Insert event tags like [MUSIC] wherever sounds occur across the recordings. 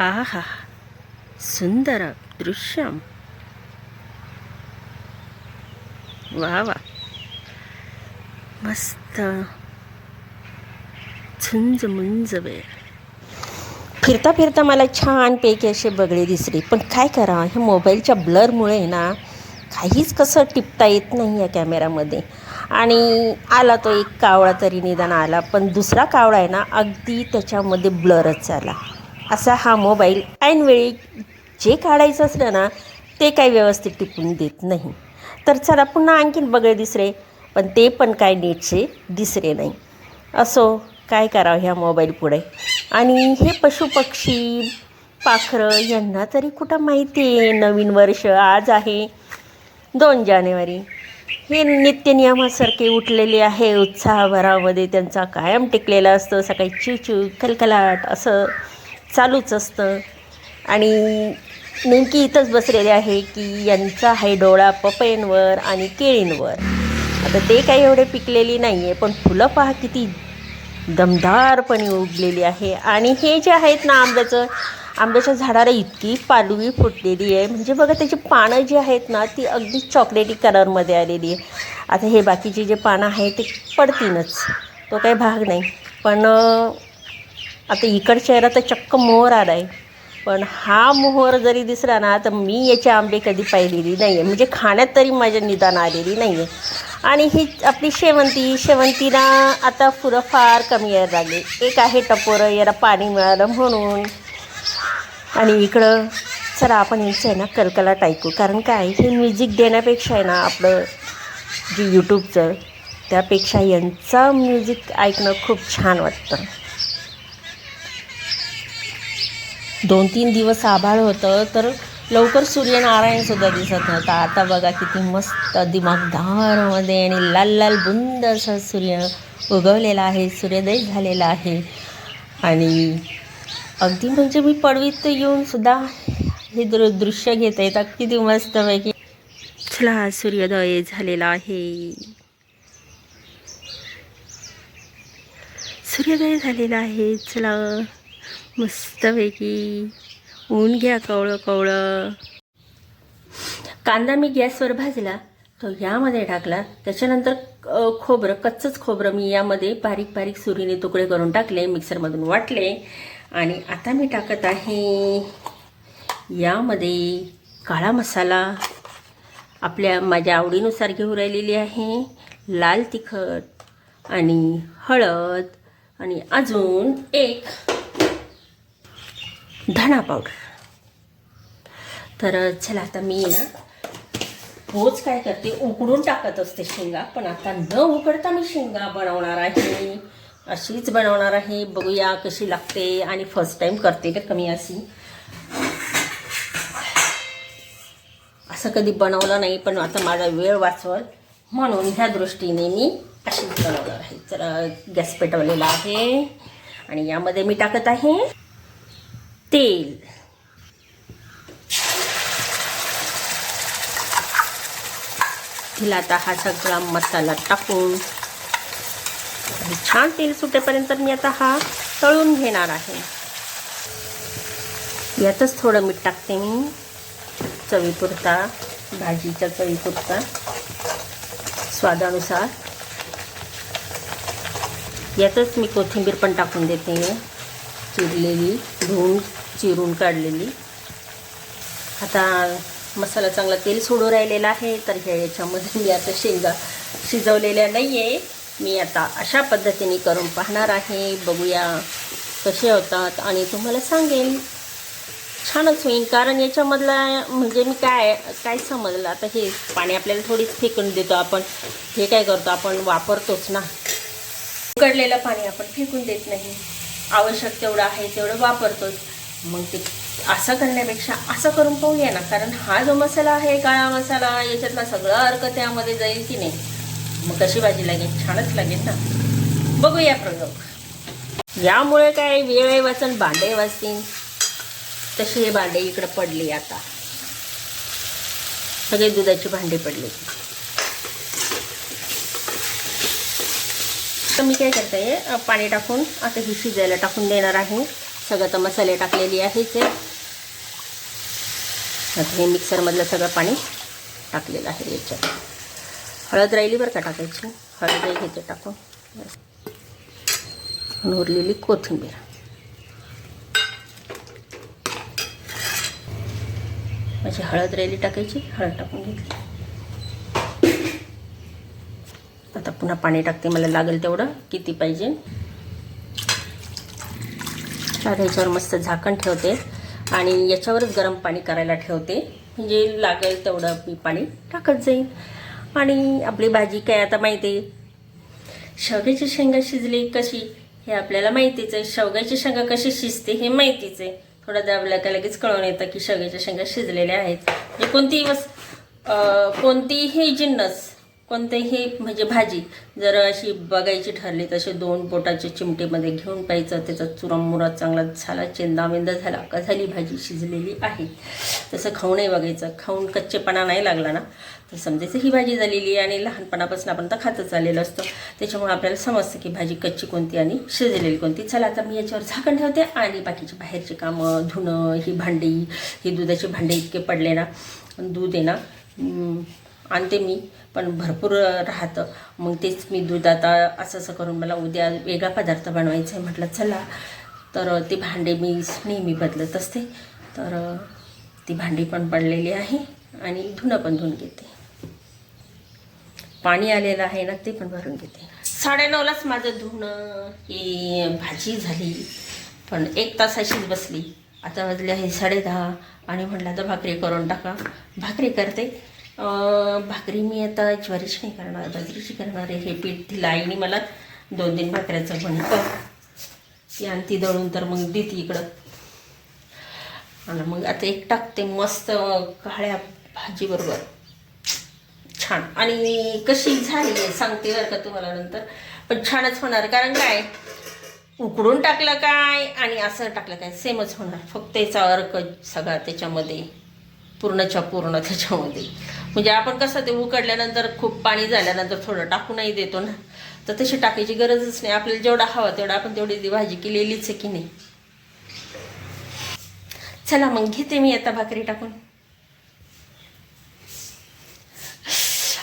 आहा सुंदर दृश्यम. वा वा. मस्त. झुंज मुंज वेळ फिरता फिरता मला छानपैकी असे बगळे दिसले. पण काय करा ह्या मोबाईलच्या ब्लरमुळे ना काहीच कसं टिपता येत नाही या कॅमेरामध्ये. आणि आला तो एक कावळा तरी निदान आला पण दुसरा कावळा आहे ना अगदी त्याच्यामध्ये ब्लरच आला असा हा मोबाईल ऐनवेळी जे काढायचं असलं ना ते काही व्यवस्थित टिपून देत नाही. तर चला पुन्हा आणखीन बगळे दिसरे पण ते पण काय नीटचे दिसरे नाही. असो काय करावं ह्या मोबाईल पुढे? आणि हे पशुपक्षी पाखरं यांना तरी कुठं माहिती आहे? नवीन वर्ष आज आहे दोन जानेवारी. हे नित्यनियमासारखे उठलेले आहे उत्साहभरामध्ये त्यांचा कायम टिकलेला असतं सकाळी चिवचिव कलकलाट असं. चालूच असतं. आणि नेमकी इथंच बसलेले आहे की यांचा आहे डोळा पपयांवर आणि केळींवर. आता ते काही एवढे पिकलेली नाही आहे पण फुलं पहा किती दमदारपणे उगलेली आहे. आणि हे जे आहेत ना आंब्याचं आंब्याच्या झाडाला इतकी पालवी फुटलेली आहे. म्हणजे बघा त्याची पानं जी आहेत ना ती अगदी चॉकलेटी कलरमध्ये आलेली आहे. आता हे बाकीचे जे पानं आहेत ते पडतीनच तो काही भाग नाही. पण आता इकडच्या याला तर चक्क मोहर आला आहे पण हा मोहर जरी दिसला ना तर मी याचे आंबे कधी पाहिलेली नाही आहे म्हणजे खाण्यात तरी माझ्या निदान आलेली नाही आहे आणि ही आपली शेवंती शेवंतीला आता फुलं फार कमी यायला लागले. एक आहे टपोरं याला पाणी मिळालं म्हणून. आणि इकडं चला आपण यांचं आहे ना कलकलाट ऐकू कारण काय हे म्युझिक देण्यापेक्षा आहे ना आपलं जे यूट्यूबचं त्यापेक्षा यांचं म्युझिक ऐकणं खूप छान वाटतं. दोन तीन दिवस आभाळ होतं तर लवकर सूर्यनारायणसुद्धा दिसत नव्हता. आता बघा किती मस्त दिमागदारमध्ये आणि लाल लाल बुंद असा सूर्य उगवलेला आहे सूर्योदय झालेला आहे. आणि अगदी म्हणजे मी पडवीत येऊन सुद्धा हे दृ दृश्य घेता. येतात किती मस्तपैकी चला सूर्योदय झालेला आहे. सूर्योदय झालेला आहे. चला. मस्तपैकी. ऊन घ्या कवळं कवळं. कांदा मी गॅसवर भाजला. तो यामध्ये टाकला. त्याच्यानंतर खोबरं कच्चंच खोबरं मी यामध्ये बारीक बारीक सुरीने तुकडे करून टाकले मिक्सरमधून वाटले. आणि आता मी टाकत आहे यामध्ये काळा मसाला. आपल्या माझ्या आवडीनुसार घेऊन राहिलेली आहे लाल तिखट आणि हळद आणि अजून एक धणा पावडर. तर चला आता मी ना रोज काय करते उकडून टाकत असते शेंगा पण आता न उकडता मी शेंगा बनवणार आहे. अशीच बनवणार आहे. बघूया कशी लागते आणि फर्स्ट टाईम करते का कमी अशी. असं कधी बनवलं नाही पण आता माझा वेळ वाचवल. म्हणून ह्या दृष्टीने मी अशीच बनवणार आहे. तर गॅस पेटवलेला आहे. आणि यामध्ये मी टाकत आहे तेल. तिला आता हा सगळा मसाला टाकून छान तेल सुटेपर्यंत मी आता हा तळून घेणार आहे. यातच थोडं मीठ टाकते मी. चवीपुरता भाजीच्या चवीपुरता स्वादानुसार. यातच मी कोथिंबीर पण टाकून देते. चिरलेली धुवून चिरून काढलेली. आता मसाला चांगला तेल सोडू राहिलेला आहे तर ह्या याच्यामध्ये मी आता शेंगा शिजवलेल्या नाही आहे मी आता अशा पद्धतीने करून पाहणार आहे. बघूया कसे होतात आणि तुम्हाला सांगेन. छानच होईल कारण याच्यामधला म्हणजे मी काय काय समजलं? आता हे पाणी आपल्याला थोडीच फेकून देतो आपण. हे काय करतो आपण? वापरतोच ना. उकडलेलं पाणी आपण फेकून देत नाही. आवश्यक तेवढं आहे तेवढं वापरतोच. मग ते असं करण्यापेक्षा असं करून पाहूया ना. कारण हा जो मसाला आहे काळा मसाला याच्यातला सगळं अर्क त्यामध्ये जाईल की नाही? मग कशी भाजी लागेल? छानच लागेल ना. बघूया प्रयोग. यामुळे काय वेळ वाचन? भांडे वाचतील. तसे हे भांडे इकडं पडले आता. सगळे दुधाचे भांडे पडले. तर मी काय करते पाणी टाकून आता ही शिजायला टाकून देणार आहे. सगळं तर मसाले टाकलेली आहेच आहे. आता हे मिक्सरमधलं सगळं पाणी टाकलेलं आहे याच्यात. हळद राहिली बरं का टाकायची? हळद घेते टाकून. उरलेली कोथिंबीर. माझी हळद राहिली टाकायची हळद टाकून घेतली आता पुन्हा पाणी टाकते मला लागेल तेवढं. किती पाहिजे? तर ह्याच्यावर मस्त झाकण ठेवते आणि याच्यावरच गरम पाणी करायला ठेवते. म्हणजे लागेल तेवढं मी पाणी टाकत जाईल आणि आपली भाजी काय आता माहिती आहे? शेवग्याची शेंगा शिजली कशी? हे आपल्याला माहितीच आहे. शेवग्याची शेंगा कशी शिजते हे माहितीच आहे. थोडं दाबलं का लगेच कळून येतं की शेवग्याच्या शेंगा शिजलेल्या आहेत. म्हणजे कोणतीही वस कोणतीही जिन्नस कोणतेही म्हणजे भाजी जर अशी बघायची ठरली तसे दोन बोटाच्या चिमटेमध्ये घेऊन पाहिजे त्याचा चुरमुरा चांगला झाला चेंदामेंदा झाला का झाली भाजी शिजलेली आहे. तसं खाऊनही बघायचं. खाऊन कच्चेपणा नाही लागला ना? तर समजायचं ही भाजी झालेली आहे आणि लहानपणापासून आपण तर खातच आलेलं असतं. त्याच्यामुळे आपल्याला समजतं की भाजी कच्ची कोणती आणि शिजलेली कोणती. चला आता मी याच्यावर झाकण ठेवते आणि बाकीची बाहेरची कामं धुणं ही भांडी ही दुधाची भांडी इतके पडले ना दूध आहे ना आणते मी पण भरपूर राहतं. मग तेच मी दूध आता असं असं करून मला उद्या वेगळा पदार्थ बनवायचा आहे. म्हटलं चला. तर ते भांडे मी नेहमी बदलत असते. तर ती भांडी पण पडलेली आहे आणि धुणं पण धुवून घेते. पाणी आलेलं आहे ना ते पण भरून घेते. साडेनऊलाच माझं धुणं ही भाजी झाली. पण एक तास अशीच बसली. आता वाजले आहे साडेदहा आणि म्हटलं तर भाकरी करून टाका. भाकरी करते. भाकरी मी आता ज्वारीची नाही करणार बाजरीची करणार आहे. हे पीठ दिलं आईने मला दोन तीन भाकऱ्याचं म्हणतं. ती आणती दळून तर मग देते इकडं. आणि मग आता एक टाकते मस्त काळ्या भाजीबरोबर. छान. आणि कशी झाली आहे सांगते बरं का तुम्हाला नंतर. पण छानच होणार कारण काय? उकडून टाकलं काय आणि असं टाकलं काय? सेमच होणार. फक्त याचा अर्क सगळा त्याच्यामध्ये. पूर्णच्या पूर्ण त्याच्यामध्ये. म्हणजे आपण कसं ते उकडल्यानंतर खूप पाणी झाल्यानंतर थोडं टाकूनही देतो ना. तर तशी टाकायची गरजच नाही. आपल्याला जेवढा हवा तेवढा आपण तेवढी ती भाजी केलेलीच आहे की नाही. चला मग घेते मी आता भाकरी टाकून.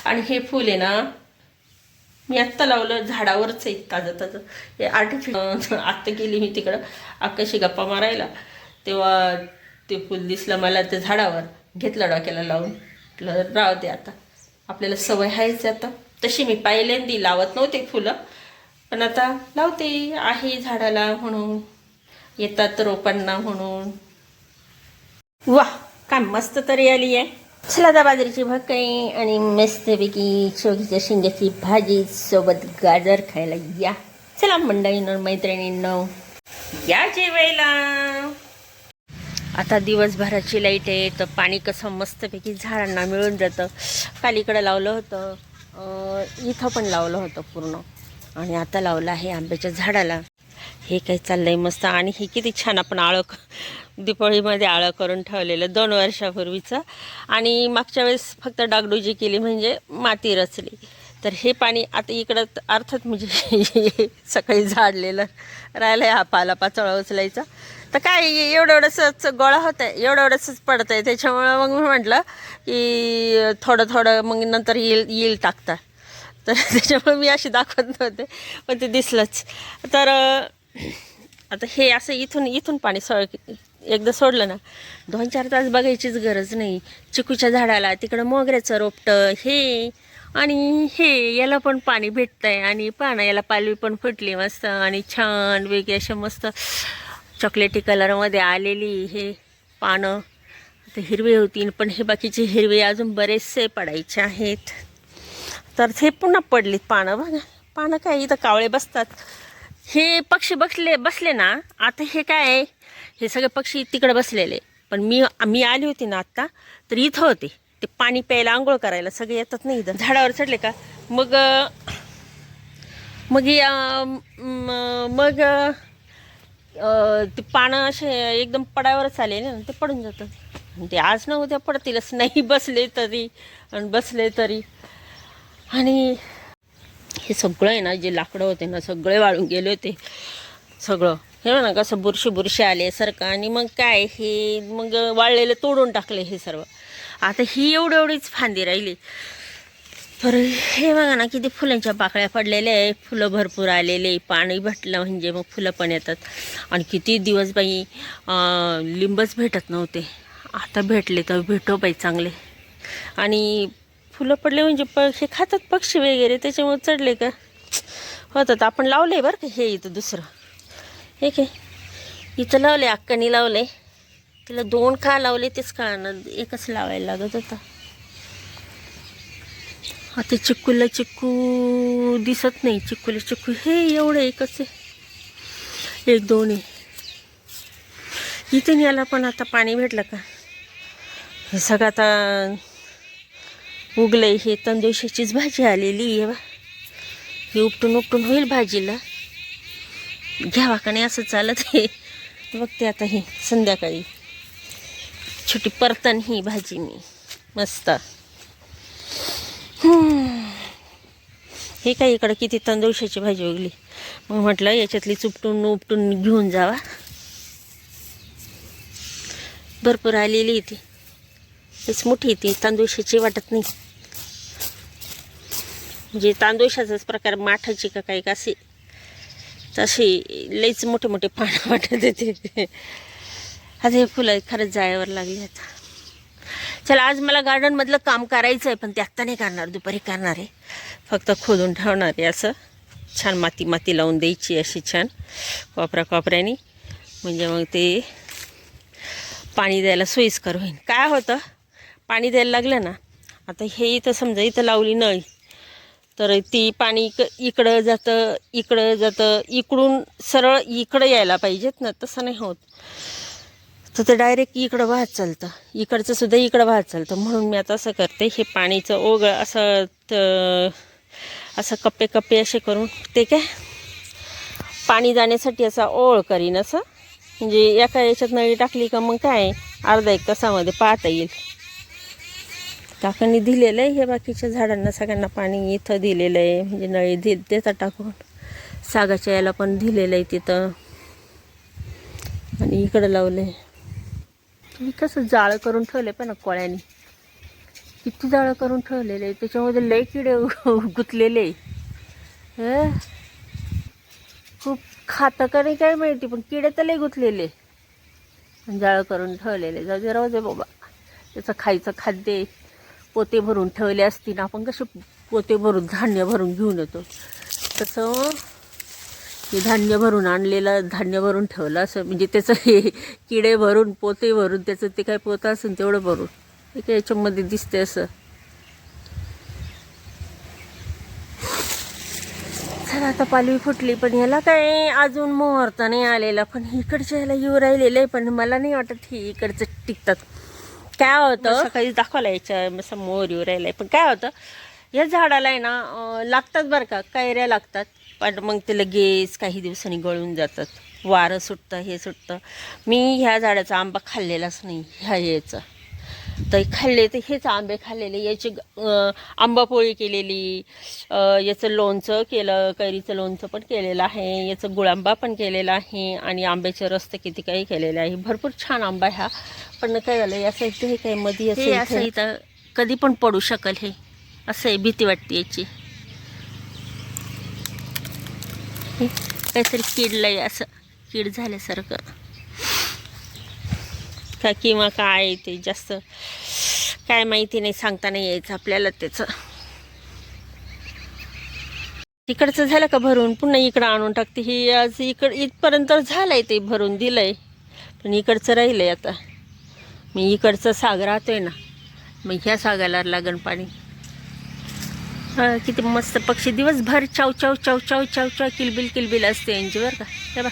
आणि हे फूल आहे ना मी आत्ता लावलं झाडावरच आहे ताजं ताजं. हे आर्टिफिशियल [LAUGHS] आत्ता गेली मी तिकडं. आकाशी गप्पा मारायला. तेव्हा ते फूल दिसलं मला ते झाडावर. घेतलं डोक्याला लावून. म्हटलं राहू दे आता. आपल्याला सवय आहेच आता. तशी मी पहिल्यांदी लावत नव्हते फुलं पण आता लावते. आहे झाडाला म्हणून येतात रोपांना म्हणून. वा काय मस्त तरी आली आहे. चला बाजरीची भाकरी आणि मस्तपैकी शेवगीच्या शेंग्याची भाजी सोबत गाजर खायला या. चला मंडळीनं मैत्रिणींना. या जेवायला. आता दिवसभराची लाइट आहे तर पाणी कसं मस्तपैकी झाडांना मिळून जातं. काल इकडं लावलं होतं इथं पण लावलं होतं पूर्ण. आणि आता लावलं आहे आंब्याच्या झाडाला. हे काही चाललंय मस्त. आणि हे किती छान आपण आळं दिपाळीमध्ये आळं करून ठेवलेलं दोन वर्षापूर्वीचं. आणि मागच्या वेळेस फक्त डागडुजी केली म्हणजे माती रचली. तर हे पाणी आता इकडं अर्थात म्हणजे [LAUGHS] सकाळी झाडलेलं राहिलं हा पाला पाचोळा उचलायचा. तर काय एवढं एवढंसंच गोळा होत आहे एवढं एवढंसंच पडतं आहे त्याच्यामुळं मग मी म्हटलं की थोडं थोडं मग नंतर येईल येईल टाकता. तर [LAUGHS] त्याच्यामुळे मी अशी दाखवत नव्हते पण ते दिसलंच. तर आता हे असं इथून इथून पाणी सोड एकदा सोडलं ना दोन चार तास बघायचीच गरज नाही. चिकूच्या झाडाला तिकडं मोगऱ्याचं रोपटं हे आणि हे याला पण पाणी भेटतं आहे आणि पानं याला पालवी पण फुटली मस्त आणि छान वेगळी अशा मस्त चॉकलेटी कलरमध्ये आलेली हे पानं. तर हिरवे होतील पण हे बाकीचे हिरवे अजून बरेचसे पडायचे आहेत. तर हे पुन्हा पडलीत पानं बघा. पानं काय इथं कावळे बसतात. हे पक्षी बसले बसले ना आता हे काय आहे? हे सगळे पक्षी तिकडे बसलेले. पण मी मी आली होती ना आत्ता तर इथं होते. ते पाणी प्यायला आंघोळ करायला सगळे येतात नाही इथं. झाडावर चढले का? मग मग या- मग ते पानं असे एकदम पडावरच आले ना ते पडून जातात. ते आज ना उद्या पडतीलच नाही बसले तरी आणि बसले तरी. आणि हे सगळं आहे ना जे लाकडं होते ना सगळे वाळून गेले होते. सगळं. हे ना कसं बुरशी बुरशी आले सारखं. आणि मग काय हे मग वाळलेलं तोडून टाकले हे सर्व. आता ही एवढी एवढीच फांदी राहिली. तर हे बघा ना किती फुलांच्या पाकळ्या पडलेल्या आहे. फुलं भरपूर आलेले पाणी भेटलं म्हणजे मग फुलं पण येतात. आणि किती दिवस बाई लिंबच भेटत नव्हते. आता भेटले तर भेटो बाई चांगले. आणि फुलं पडले म्हणजे पक्षी हे खातात पक्षी वगैरे त्याच्यामुळे चढले का? होतात. आपण लावले बरं का हे इथं दुसरं? हे काय इथं लावले अक्कानी लावले तिला दोन का लावले तेच कळणार एकच लावायला लागत होता. आता चिक्कूला चिक्कू दिसत नाही. चिक्कूला चिक्कू हे एवढं एकच आहे एक दोन आहे. इथे याला पण आता पाणी भेटलं का? हे सगळं आता उगलंय. हे तंदुशाचीच भाजी आलेली आहे बा. हे उपटून उपटून होईल भाजीला. घ्यावा का नाही असं चालत हे बघते आता हे संध्याकाळी. छोटी परतन ही भाजी मी. मस्त. हे काय इकडं किती तांदुळशाची भाजी उगली. मग म्हटलं याच्यातली चुपटून उपटून घेऊन जावा. भरपूर आलेली ती. तेच मोठी ती तांदूळशाची वाटत नाही. म्हणजे तांदूळशाचाच प्रकार माठाची का काही कशी तशी लईच मोठे मोठे पानं वाटत येते आता हे फुलं खरंच जाळ्यावर लागली आता. चला आज मला गार्डनमधलं काम करायचं आहे पण ते आत्ता नाही करणार दुपारी करणार आहे. फक्त खोदून ठेवणार आहे असं. छान माती माती लावून द्यायची अशी छान कोपऱ्या कोपऱ्यानी. म्हणजे मग ते पाणी द्यायला सोयीस्कर होईल काय होतं? पाणी द्यायला लागलं ना आता हे इथं समजा इथं लावली नळी तर ती पाणी इक इकडं जातं इकडं जातं इकडून सरळ इकडं यायला पाहिजेत ना तसं नाही होत. तर ते डायरेक्ट इकडं वाहत चालतं. इकडचं सुद्धा इकडं वाहत चालतं. म्हणून मी आता असं करते हे पाणीचं ओघळ असं असं कप्पे कप्पे असे करून ते काय पाणी जाण्यासाठी असा ओळ करीन असं. म्हणजे एका याच्यात नळी टाकली का मग काय अर्धा एक तासामध्ये पाहता येईल. काकांनी दिलेलं आहे हे बाकीच्या झाडांना सगळ्यांना पाणी इथं दिलेलं आहे. म्हणजे नळी दे देतात टाकून. सागाच्या याला पण दिलेलं आहे तिथं. आणि इकडं लावलं आहे तुम्ही कसं जाळं करून ठेवलं पण ना कोळ्याने. किती जाळं करून ठेवलेले आहे त्याच्यामध्ये लय किडे गुतलेले खूप खातं का नाही काय माहिती पण किडे तर लय गुतलेले जाळं करून ठेवलेले जाऊ दे राहू दे बाबा. त्याचं खायचं खाद्य पोते भरून ठेवले असतील आपण कसे पोते भरून धान्य भरून घेऊन येतो. तसं हे धान्य भरून आणलेलं धान्य भरून ठेवलं असं म्हणजे त्याचं हे किडे भरून पोते भरून त्याचं ते काय पोतं असेल तेवढं भरून. हे काय याच्यामध्ये दिसते असं. चला आता पालवी फुटली पण याला काय अजून मुहूर्त नाही आलेला. पण इकडच्या ह्याला येऊ राहिलेलं आहे पण मला नाही वाटत हे इकडचं टिकतात. काय होतं? काही दाखवायला याच्या असं मोर येऊ राहिलं पण काय होतं? या झाडाला आहे ना लागतात बरं का? कैऱ्या लागतात. पण मग ते लगेच काही दिवसांनी गळून जातात. वारं सुटतं हे सुटतं. मी ह्या झाडाचा आंबा खाल्लेलाच नाही ह्या याचं. तर खाल्ले तर हेच आंबे खाल्लेले. याची आंबापोळी केलेली याचं लोणचं केलं कैरीचं लोणचं पण केलेलं आहे. याचं गुळांबा पण केलेला आहे. आणि आंब्याचे रस तर किती काही केलेले आहे. भरपूर छान आंबा ह्या पण काय झालं या साईडचं हे काय मध्ये असं इथं कधी पण पडू शकल हे. असं आहे भीती वाटते याची. काहीतरी किडलं आहे असं कीड झाल्यासारखं. का किंवा काय ते जास्त काय माहिती नाही सांगता नाही यायचं आपल्याला त्याचं. इकडचं झालं का भरून? पुन्हा इकडं आणून टाकते. ही आज इकड इथपर्यंत झालंय ते भरून दिलंय. पण इकडचं राहिलंय आता. मी इकडचं साग राहतोय ना. मग ह्या सागाला लागण पाणी. किती मस्त पक्षी. दिवसभर चाव चाव चाव चाव चाव चाव किलबिल किलबिल असते यांची बरं का. हे बा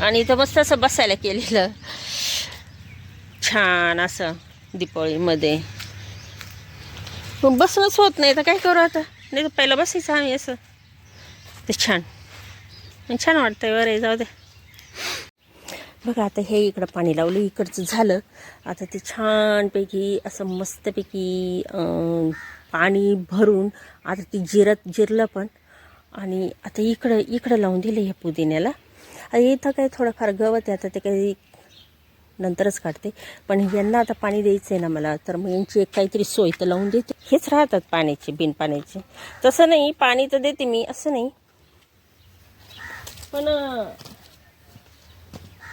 आणि इथं मस्त असं बसायला केलेलं. छान असं दीपावळीमध्ये पण बसणंच होत नाही तर काय करू आता? नाही तर पहिलं बसायचं आम्ही असं. ते छान. छान वाटतंय बरं जाऊ दे. बघा आता हे इकडं पाणी लावलं इकडचं झालं. आता ते छानपैकी असं मस्तपैकी पाणी भरून आता ते जिरत जिरलं पण. आणि आता इकडं इकडं लावून दिलं ह्या पुदिन्याला. इथं काही थोडंफार गवत आहे आता ते काही नंतरच काढते. पण यांना आता पाणी द्यायचं आहे ना मला तर मग यांची एक काहीतरी सोय तर लावून देते. हेच राहतात पाण्याचे बिन पाण्याचे. तसं नाही पाणी तर देते मी असं नाही. पण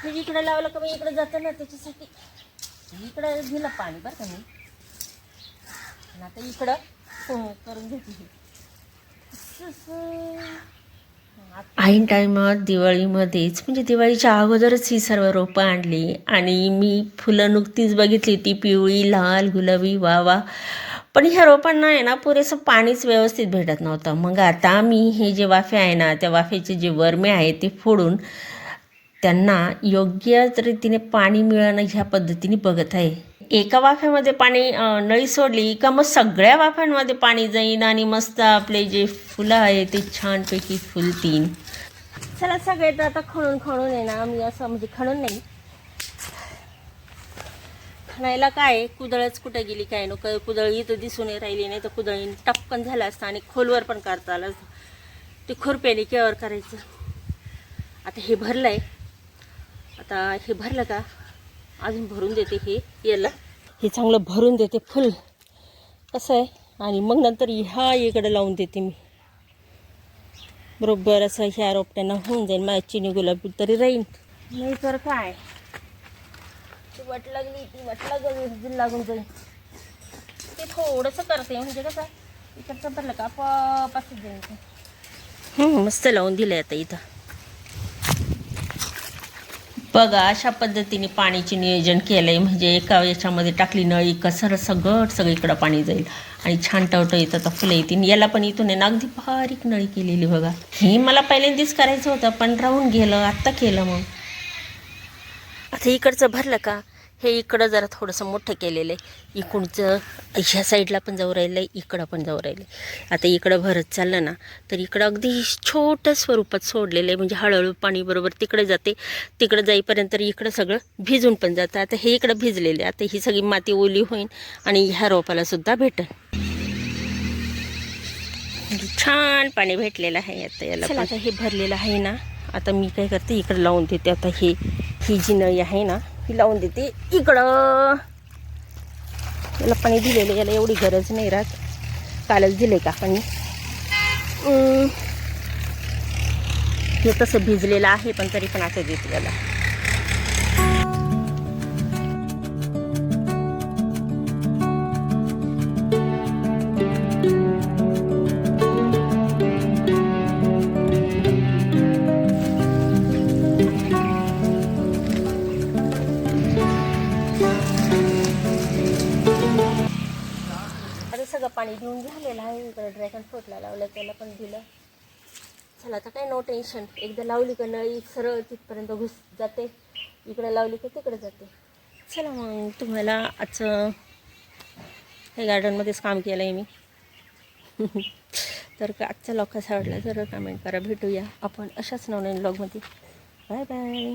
अं, इकडे लावलं का मग इकडे जातं ना त्याच्यासाठी. इकडं दिलं पाणी बरं का मी. आता इकडं करून घेते. ऐन टायमात दिवाळीमध्येच म्हणजे दिवाळीच्या अगोदरच ही सर्व रोपं आणली. आणि मी फुलं नुकतीच बघितली ती पिवळी लाल गुलाबी वा वा पण ह्या रोपांना आहे ना पुरेसं पाणीच व्यवस्थित भेटत नव्हतं. मग आता मी हे जे वाफे आहे ना त्या वाफेचे जे वरमे आहे ते फोडून त्यांना योग्य रीतीने पाणी मिळणं ह्या पद्धतीने बघत आहे. एका वाफ्यामध्ये पाणी नळी सोडली का मग सगळ्या वाफ्यांमध्ये पाणी जाईन आणि मस्त आपले जे फुलं आहे ते छानपैकी फुलतील. चला सगळे तर आता खणून खणून आहे ना मी असं म्हणजे खणून नाही. खणायला काय कुदळच कुठे गेली काय नको? कुदळ इथं दिसून राहिली नाही तर कुदळी टपकन झालं असतं आणि खोलवर पण करता आलं असतं. ते खुरप्याने केवर करायचं. आता हे भरलं आहे आता हे भरलं का? अजून भरून देते हे याला. हे चांगलं भरून देते फुल. कसं आहे? आणि मग नंतर ह्या इकडं लावून देते मी. बरोबर असं ह्या रोपट्यांना होऊन जाईल. माझ्या चिनी गुलाबी तरी राहीन. नाही तर काय? ती वाट लागली ती वाट लागल लागून जाईल. ते थोडंसं करते म्हणजे कसं? इकडचं भरलं का? असं जाईल मस्त लावून दिलं आता इथं. बघा अशा पद्धतीने पाण्याचे नियोजन केलं आहे म्हणजे एका याच्यामध्ये टाकली नळी कसर सगळं सगळीकडं पाणी जाईल. आणि छान टवटवीत आता फुलं येतील. याला पण इथून आहे ना अगदी बारीक नळी केलेली बघा. हे मला पहिल्यांदाच करायचं होतं पण राहून गेलं आत्ता केलं मग. आता इकडचं भरलं का? हे इकडं जरा थोडंसं मोठं केलेलं आहे. इकडचं ह्या साईडला पण जाऊ राहिलं आहे इकडं पण जाऊ राहिलं आहे आता इकडं भरत चाललं ना तर इकडं अगदी छोट्या स्वरूपात सोडलेलं आहे. म्हणजे हळूहळू पाणी बरोबर तिकडे जाते तिकडं जाईपर्यंत इकडं सगळं भिजून पण जातं. आता हे इकडं भिजलेलं आहे. आता ही सगळी माती ओली होईल आणि ह्या रोपाला सुद्धा भेटेल छान पाणी भेटलेलं आहे आता याला. आता हे भरलेलं आहे ना आता मी काय करते इकडं लावून देते. आता हे ही जी नळी आहे ना ही लावून देते. इकडं. याला पाणी दिलेलं याला एवढी गरज नाही राहत. कालच दिले का पाणी? हे तसं भिजलेलं आहे पण तरी पण आता देते याला. पाणी देऊन झालेलं आहे. इकडे ड्रॅगन फ्रूटला लावलं त्याला पण दिलं. चला आता काय नो टेन्शन एकदा लावली का नळी सरळ तिथपर्यंत घुस जाते. इकडे लावली का तिकडे जाते. चला मग तुम्हाला आजचं हे गार्डनमध्येच काम केलं आहे मी. [LAUGHS] तर आजचा लॉक कसा आवडला जर कमेंट करा भेटूया आपण अशाच नवनवीन ब्लॉगमध्ये बाय बाय